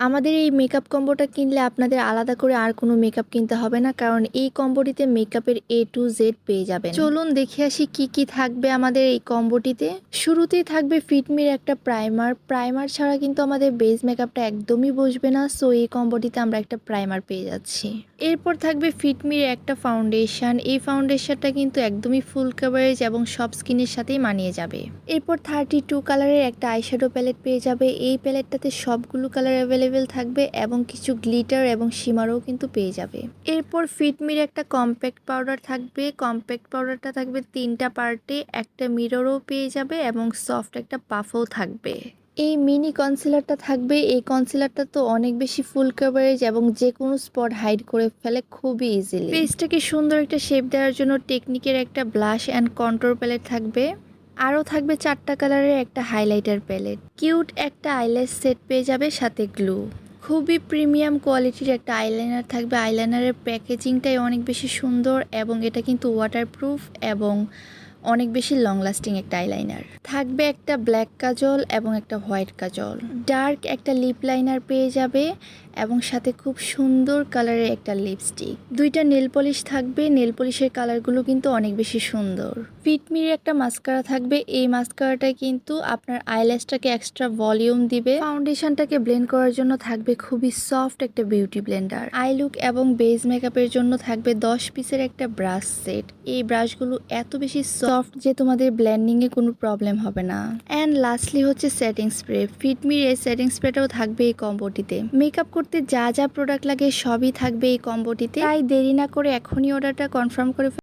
আমাদের এই মেকআপ কম্বোটা কিনলে আপনাদের আলাদা করে আর কোনো মেকআপ কিনতে হবে না, কারণ এই কম্বোটিতে মেকআপের এ টু জেড পেয়ে যাবেন। চলুন দেখে আসি কি কি থাকবে আমাদের এই কম্বোটিতে শুরুতেই থাকবে ফিটমির একটা প্রাইমার প্রাইমার ছাড়া কিন্তু আমাদের বেস মেকআপটা একদমই বসবে না সো এই কম্বোটিতে আমরা একটা প্রাইমার পেয়ে যাচ্ছি। এরপর থাকবে ফিটমির একটা ফাউন্ডেশন এই ফাউন্ডেশনটা কিন্তু একদমই ফুল কাভারেজ এবং সব স্কিনের সাথেই মানিয়ে যাবে। এরপর থার্টি টু কালারের একটা আইশ্যাডো প্যালেট পেয়ে যাবে। এই প্যালেটটাতে সবগুলো কালার অ্যাভেলেবেল থাকবে এবং কিছু গ্লিটার এবং শিমারও কিন্তু পেয়ে যাবে। এরপর ফিটমির একটা কম্প্যাক্ট পাউডার থাকবে। কম্প্যাক্ট পাউডারটা থাকবে তিনটা পার্টে একটা মিররও পেয়ে যাবে এবং সফট একটা পাফও থাকবে। এই মিনি কনসিলারটা থাকবে। এই কনসিলারটা তো অনেক বেশি ফুল কাভারেজ এবং যে কোনো স্পট হাইড করে ফেলে খুবই ইজিলি ফেসটাকে সুন্দর একটা শেপ দেওয়ার জন্য টেকনিকের একটা ব্লাশ অ্যান্ড কন্ট্রোল প্যালেট থাকবে। আরও থাকবে চারটা কালারের একটা হাইলাইটার প্যালেট। কিউট একটা আইলাইস সেট পেয়ে যাবে সাথে গ্লু। খুবই প্রিমিয়াম কোয়ালিটির একটা আইলাইনার থাকবে। আইলাইনারের প্যাকেজিংটাই অনেক বেশি সুন্দর এবং এটা কিন্তু ওয়াটারপ্রুফ এবং অনেক বেশি লং লাস্টিং একটা আইলাইনার। থাকবে একটা ব্ল্যাক কাজল এবং একটা হোয়াইট কাজল। ডার্ক একটা লিপ লাইনার পেয়ে যাবে এবং সাথে খুব সুন্দর কালারের একটা লিপস্টিক। দুইটা নেল পলিশ থাকবে, নেল পলিশের কালারগুলো কিন্তু অনেক বেশি সুন্দর। ফিটমির একটা মাস্কারা থাকবে, এই মাস্কারাটা কিন্তু আপনার আইল্যাশটাকে এক্সট্রা ভলিউম দিবে। ফাউন্ডেশনটাকে ব্লেন্ড করার জন্য থাকবে খুবই সফট একটা বিউটি ব্লেন্ডার আই লুক এবং বেজ মেকআপের জন্য থাকবে দশ পিসের একটা ব্রাশ সেট এই ব্রাশগুলো এত বেশি সফট যে তোমাদের ব্লেন্ডিং এ কোনো প্রবলেম হবে না। অ্যান্ড লাস্টলি হচ্ছে সেটিং স্প্রে ফিটমির এই সেটিং স্প্রেটাও থাকবে এই কম্বোটিতে মেকআপ করতে যা যা প্রোডাক্ট লাগে সবই থাকবে এই কম্বোটিতে। তাই দেরি না করে এখনই অর্ডারটা কনফার্ম করে